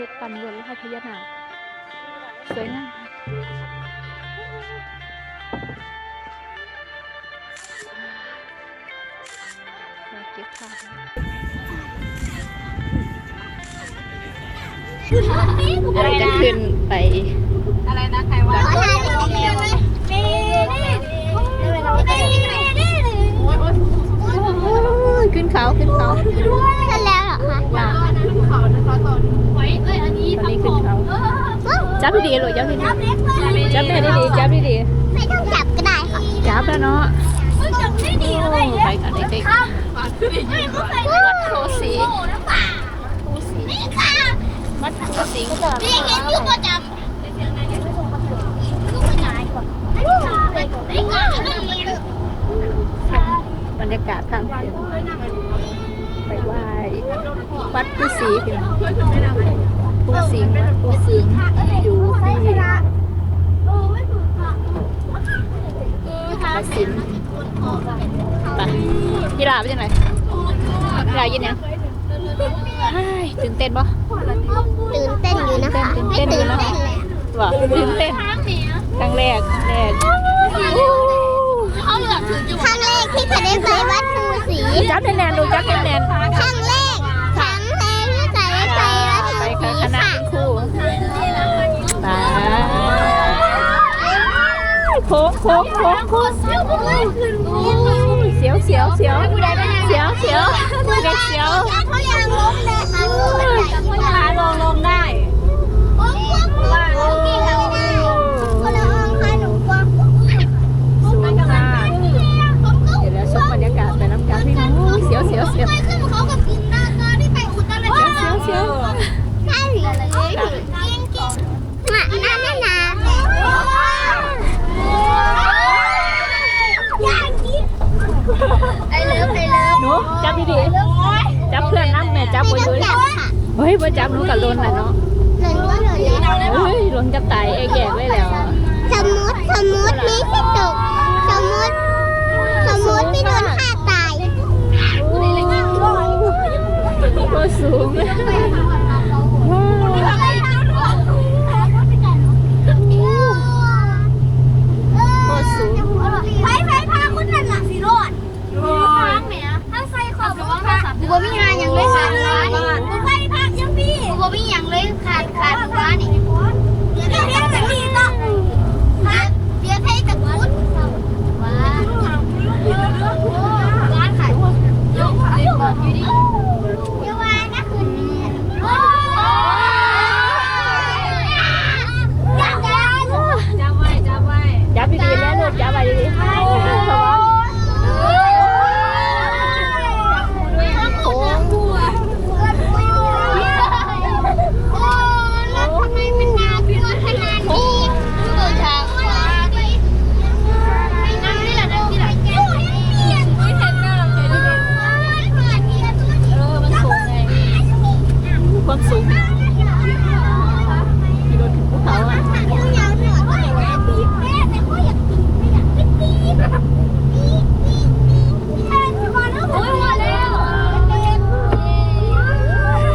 เพชรปันรวดลายพญานาคสวยงามเอะไรจะขึ้นไป อะไรนะใครว่า จับดีๆหรือจับดีๆจับได้ดีๆจับดีไม่ต้องจับก็ได้ค่ะๆจับแล้วเนาะจับได้ดีโอ้เลยไปกันเด็กๆวัดโพสีนี่ค่ะวัดโพสีนี่เห็นอยู่ประจำลูกชายก่อนลูกชายก่อนนี่ค่ะ บรรยากาศทางเสียงไปไหว้วัดโพสีพี่น้ องโพสีวัดโพสีอยู่ที่กาฬสินธุ์ไปพี่ลาไปจังไหนพี่ลายินยังเฮ้ยตื่นเต้นปะตื่นเต้นอยู่นะคะตื่นไม่เต้นอยู่ตื่นนะเต้นเลยว่าตื่นเต้นครั้งแรกครั้งแรกเขาเหลือถึงครั้งแรกที่จะได้ไปวัดภูสีจับแน่นๆดูจับแน่นครั้งแรก โค้งโค้งโค้งโค้งเสียวเสียวเสียวเสียวเสียวเสียวเด็กเสียวเขายังล้มเลยค่ะเขายังขาลงลงได้ ล้มว่าเขากินแล้วนะคนละองค่ะหนูกลัว สูงมากเดี๋ยวเราชมบรรยากาศไปน้ำกันพี่น้องเสียวเสียวเสียว เคยขึ้นเขากับกินตาตอนที่ไปอุตรดิตถ์ เสียวเสียว ใช่เลยกินกินมาหน้าหน้าหนาอยากกินไอเลิฟไอเลิฟ หนูจับดีๆจับเพื่อนน้ำแม่จับ ไม่ ไว้ ต้อง เลย จับค่ะ เฮ้ยบ่จับห นูกับลนน่ะเนาะหล่นก็หล่นแล้วเฮ้ยลนกับไตเอกแยกไว้แล้วสมมติสมมติมีที่ตกสมมติสมมติพี่โดนฆ่าตายก็สูงก็สูง ไปไปพาคุณนั่นหลักสิรอดทางเนี่ยถ้าใส่ขอบว่าบัวมีงานอย่างเลยขาดร้านนี่ไปพักยังพี่บัวมีอย่างเลยขาดขาดร้านนี่เดี๋ยวเรียกจะมีต่อฮะเดี๋ยวให้ตะกุดว้าร้านขายยกยกอยู่ดิเดี๋ยวว่านะคืนนี้โอ้ยยังยัง จำไว้จำไว้ จับดีๆแล้วลูกจับไปดีๆโค้ง เออมันสูงไงความสูงที่รถถึงภูเขาอะโอ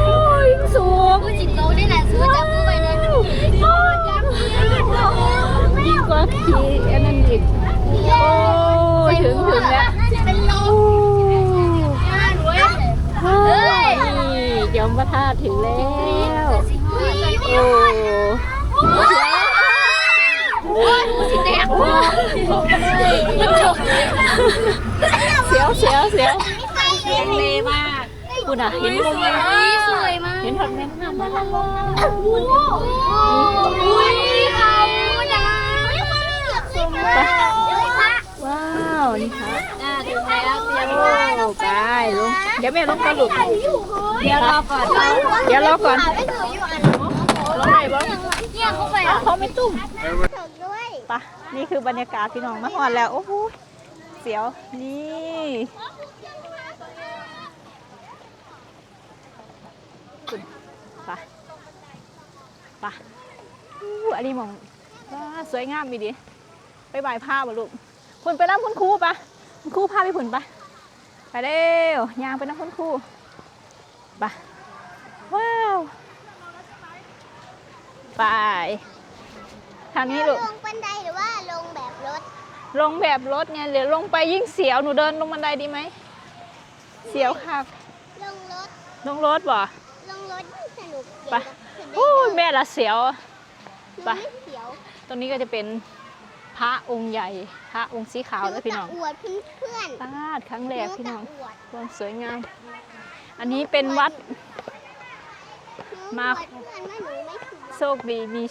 ้ยสูงยิ่งกว่า ขี่อันนั้นอีกโอ้ยถึงถึงแล้วเฮ้ยยอมประทาถึงแล้วโอ้เสียวเสียวเสียวเลมากคุณอะเห็นสวยมากเห็นทอดแม่น้ำมาอุ้ยเขา ว้าวนี่ค่ะอ่าถึงแล้วเตรียมโอ้ไปลงเดี๋ยวแม่ลงกระลุกเดี๋ยวรอก่อนเดี๋ยวรอก่อนไม่ถืออยู่อันลงไหนบ้างเนี่ยเขาไปเอาเขาไม่ตุ่มถึงด้วยปะนี่คือบรรยากาศพี่น้องมาหอดแล้วโอ้โหเสียวนี่คุณปะปะอู้อันนี้มองว้าสวยงามมีดี ไปบ่ายผ้าบ่ลูกคุณไปน้ำคุณครูปะคุณครูพาไปผุนปะไปเร็วยางไปน้ำคุณครูปะว้าวไปทางนี้ลูกลงบันไดหรือว่าลงแบบรถ ลงแบบรถไงเดี๋ยวลงไปยิ่งเสียวหนูเดินลงบันไดดีไหมเสียวคักลงรถลงรถบ่ลงรถสนุกไปโอ้ยแม่ละเสียวไปไปเสียวตรงนี้ก็จะเป็น พระองค์ใหญ่พระองค์สีขาวเลยพี่น้องหจะอวดเพื่อนตาดครั้งแรกพี่น้องหจะวดความสวยงาม อันนี้เป็นวัด มาหนูอวดเพื่อนว่าหนูไม่ถูกโชคดีมี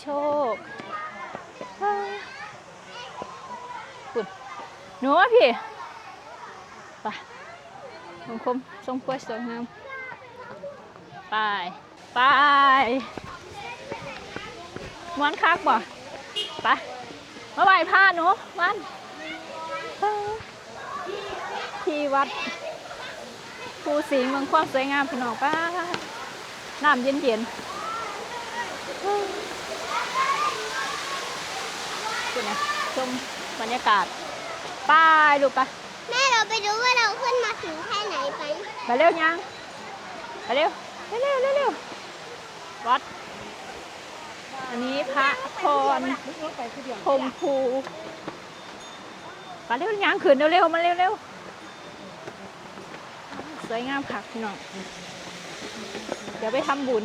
โชคอ่าคุณหนูว่าพี่ไปสังคมทรงกล้วยสวยงามไปไปม้วนคักบ่ไป มาไหว้พระหนูวันอ่าที่วัดภูสิงห์เมืองความสวยงามพี่น้องป้าน้ำเย็นเย็นๆคุณนะชมบรรยากาศไป้ายลูกไปแม่เราไปดูว่าเราขึ้นมาถึงแค่ไหนไป ไปเร็วยัง ไปเร็ว เร็วเร็วเร็วเร็ววัด อันนี้พระพรพรหมภูไปเร็วยังขึ้นเร็วเร็วมาเร็วเร็วสวยงามคักพี่น้องเดี๋ยวไปทำบุญ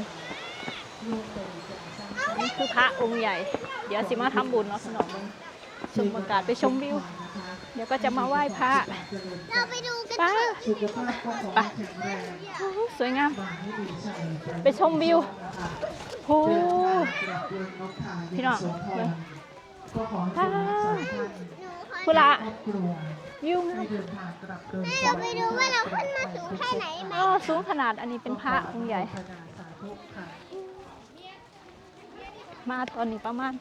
นี่คือพระองค์ใหญ่ เดี๋ยวสิมาทำบุญเนาะสนองมึงชมบรรยากาศไปชมวิว เดี๋ยวก็จะมาไหว้พระเราไปดู ป้าเถอะสุขภาพก็ขอไปให้แข็งแรงสวยงามขอให้ดีใจไปชมวิวโอ้ เดินทางกลับเมืองน้องคายพี่น้องโสธรก็ขอให้ทุกท่านพุระครอบครัววิวงาให้มเดินทางกลับเดินแม่เราไปดูว่าเราขึ้นมาถึงแค่ไหนไหมอ๋อสูงขนาดอันนี้เป็นพระองค์ใหญ่พนาสาธุค่ะ มาตอนนี้ประมาณ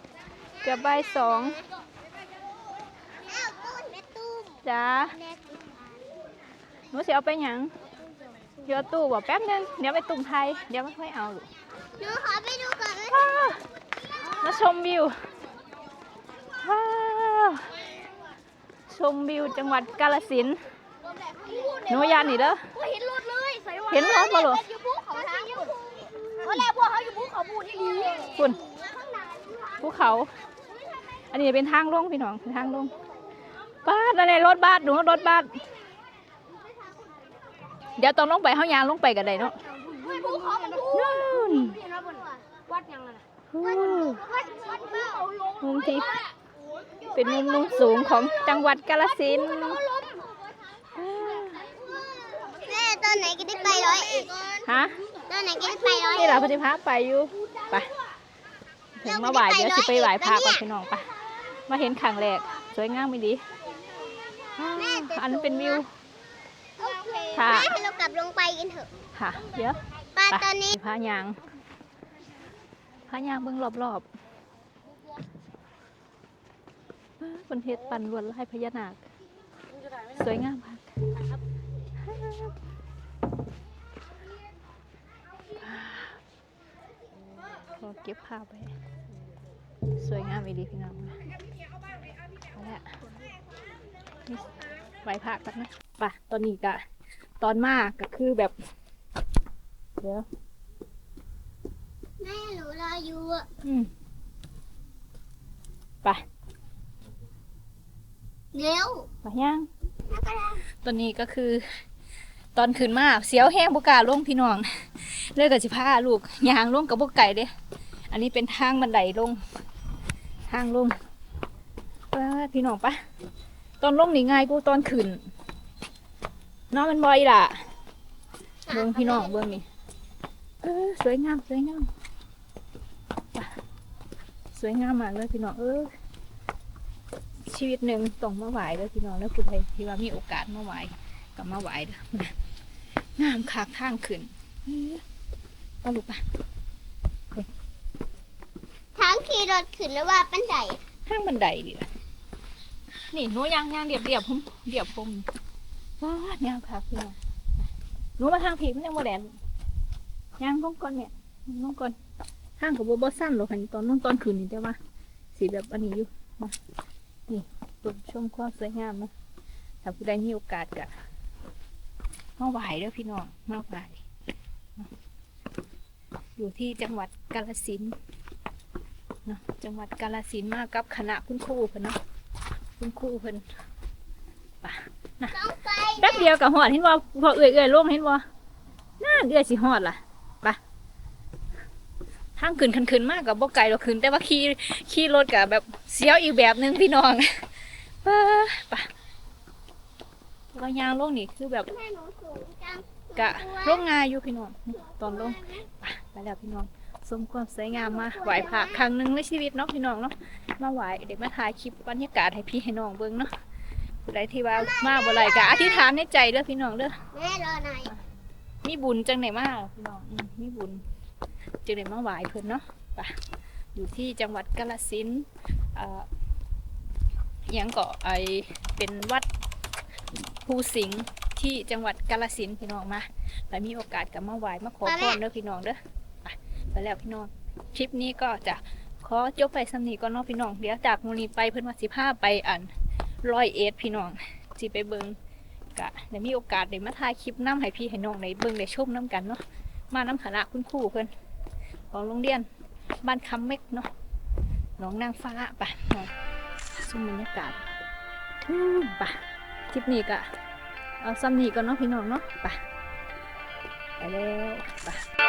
เกือบบ่ายสองอ้าวตู้แม่ตุ้มจ้า แม่ตุ้ม หนูสิเอาไปหยังเดี๋ยวตู้บอกแป๊บนึงเดี๋ยวไปตุ่มไทยเดี๋ยวไม่ค่อยเอาลูกหนูขอไปดูก่อนนะว้าวมาชมวิวว้าวชมวิวจังหวัดกาฬสินธุ์หนูยานนี่เด้อเห็นรถเลยใส่ว่าเห็นรถบ่ลูกอยู่ภูเขาทางเพราะแล้วพวกเขาอยู่ภูเขาบูนี่ดีคุณภูเขา อันนี้เป็นทางลงพี่น้องเป็นทางลงบ้านอะไรรถบัสหนูรถบัส เดี๋ยวตอนลงไปเขายางลงไปกันได้เนาะภูเขามันพูนู่นวัดยังไงฮู้วัดวัดภูเขาลงมุมที่เป็นมุมมุมสูงของจังหวัดกาฬสินธุ์แม่ตอนไหนก็ได้ไปร้อยเอ็ดฮะตอนไหนก็ได้ไปร้อยนี่เอ็ดเราปฏิภาไปอยู่ไปถึงมาไหวเดี๋ยวสิไปไหวพระก่อนพี่น้องไปมาเห็นขังแรกสวยงามไม่ดีอ้าวอันนั้นเป็นวิวโอเคค่ะ แม่ให้เรากลับลงไปกันเถอะค่ะ เดี๋ยวไปไปตอนนี้พายางพายางเบิ่งรอบๆเอ้อเป็นเพชรปันลวดลายพญานาค สวยงามค่ะขอเก็บภาพไว้ สวยงามอีดีพี่น้องนะเอาละนี่ไหวพระกันนะไป่ะตอนนี้กะ ตอนมากก็คือแบบ เดี๋ยวแม่หนูรออยู่อะอืมไปเร็วไปย่างตอนนี้ก็คือ ตอนขึ้นมาเสียวแห้งบกล้าลงพี่น้องเลยกับสิพาลูกยางลงกับบกไก่เด้อันนี้เป็นทางบันไดลงทางลงไปพี่น้องปะตอนลงนี่ง่ายกูตอนขึ้นเน้องมันบอยล่ะเบิ้งพี่น้องเบิ้งนี่เออสวยงามสวยงามไปสวยงามมากเลยพี่น้องเออชีวิตหนึ่งต้องมาไหวเลยพี่น้องแล้วคุณใดที่ว่ามีโอกาสมาไหวกับมาไหวเด้องามคักทางขึ้นเออเอาลูกไปทางขี่รถขึ้นแล้วว่าปันไดทางบันไดดิล่ะนี่หนูยางยางเรียบเรียบผมเรียบผม ว้ายางคักพี่น้องหนูมาทางผีมันยังโมแดนยางลงก่อนเนี่ยยางลงก่อนทางกับโบบสั้นหรอกค่ะตอนลงตอนขึ้นนี่แต่ว่า สีแบบอันนี้อยู่นี่ชมชมความสวยงามนะถ้าผู้ใดมีโอกาสกะมาไหวเด้อพี่น้องมาไหวอยู่ที่จังหวัดกาฬสินนะจังหวัดกาฬสินมากับคณะคุณครูเพิ่นเนาะคุณครูเพิ่นไป องไปแป๊บเดียวกับหอดเห็นบ่พอเอื่อยเอื่อยๆลงเห็นบ่น่าเดือยสิหอดล่ะไปทางขึ้นคันขึ้นมากกับบ่ไกลเราขึ้นแต่ว่าขี่ขี่รถกับแบบเสียวอีกแบบหนึงพี่น้องไปไปก็ยางลงนี่คือแบบแม่หนูสูงจังกะลงงายอยู่พี่น้องตอนลงไปไปแล้วพี่น้องสมความสวยงามมาไหวพระครั้งหนึ่งในชีวิตเนาะพี่น้องเนาะมาไหวเด็กมาถ่ายคลิปบรรยากาศให้พี่ให้น้องเบิ่งเนาะ ผู้ใดที่ว่ามาบ่ไรกะอธิษฐานในใจเด้อพี่น้องเด้อแม่รอหน่อยมีบุญจังไหนมาพี่น้องอืมมีบุญจังไหนมาไหวเพิ่นเนาะไปอยู่ที่จังหวัดกาฬสินธุ์เอ่ออิหยังเกาะไอเป็นวัดภูสิงห์ที่จังหวัดกาฬสินธุ์พี่น้องมาแล้วมีโอกาสกับมาไหวมาขอพรเด้อพี่น้องเด้อไปไปแล้วพี่น้องคลิปนี้ก็จะขอจบไปสำนีก่อนเนาะพี่น้องเดี๋ยวจากมูลนีไปเพิ่นว่าสิพาไปอัน ร้อยเอ็ดพี่น้องสิไปเบิงกะได้มีโอกาสได้มาถ่ายคลิปน้ำให้พี่ให้น้องในเบิงได้ชมน้ำกันเนาะมาน้ำคณะคุณครูเพิ่นของโรงเรียนบ้านคำเม็กเนาะน้องนางฟ้าไปน้องชมบรรยากาศอืมไปคลิปนี้ก็เอาซ้ำนี้ก่อนเนาะพี่น้องเนาะไปไปแล้วไป